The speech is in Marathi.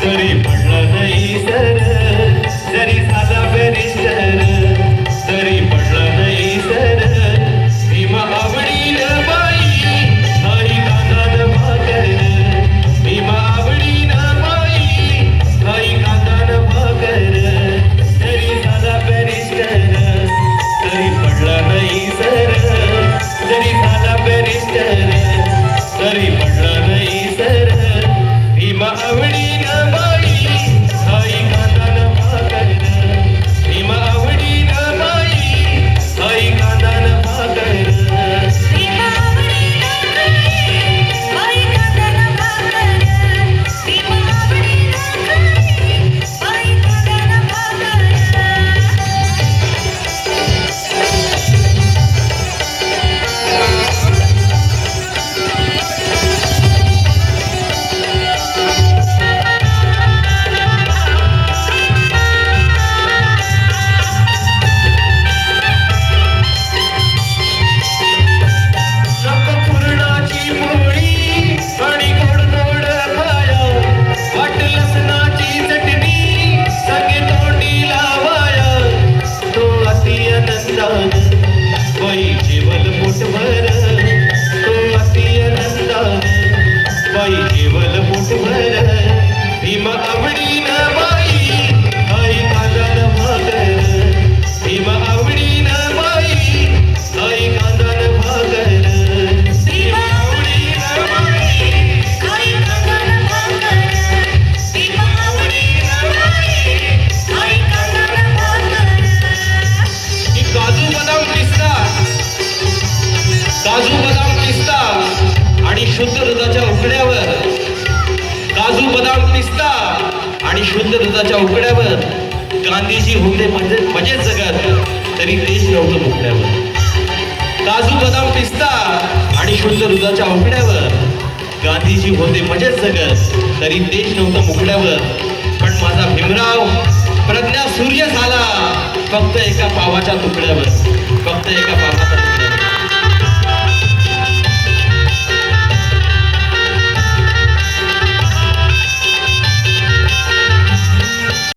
City. बाई जेवल पोटभर आवडीन बाई आई कांदान भाकर. आवडीन बाई आई कांदान भाकर. आवडीन बाई आई कांदान भाकर. भीमा आवडीन बाई आई कांदान भाकर. काजू बदाम पिस्ता. काजू बदाम पिस्ता. आणि शुद्ध उकड्यावर. काजू बदाम पिस्ता आणि शुद्ध दुधाच्या उकड्यावर. गांधीजी होते म्हणजे मजेत जगत तरी तेच नव्हतं उकड्यावर. काजू बदाम पिस्ता आणि शुद्ध दुधाच्या उकड्यावर. गांधीजी होते मजेत जगत तरी देश नव्हतं मुकड्यावर पण माझा भीमराव प्रज्ञा सूर्य झाला फक्त एका पावाच्या तुकड्यावर. फक्त एका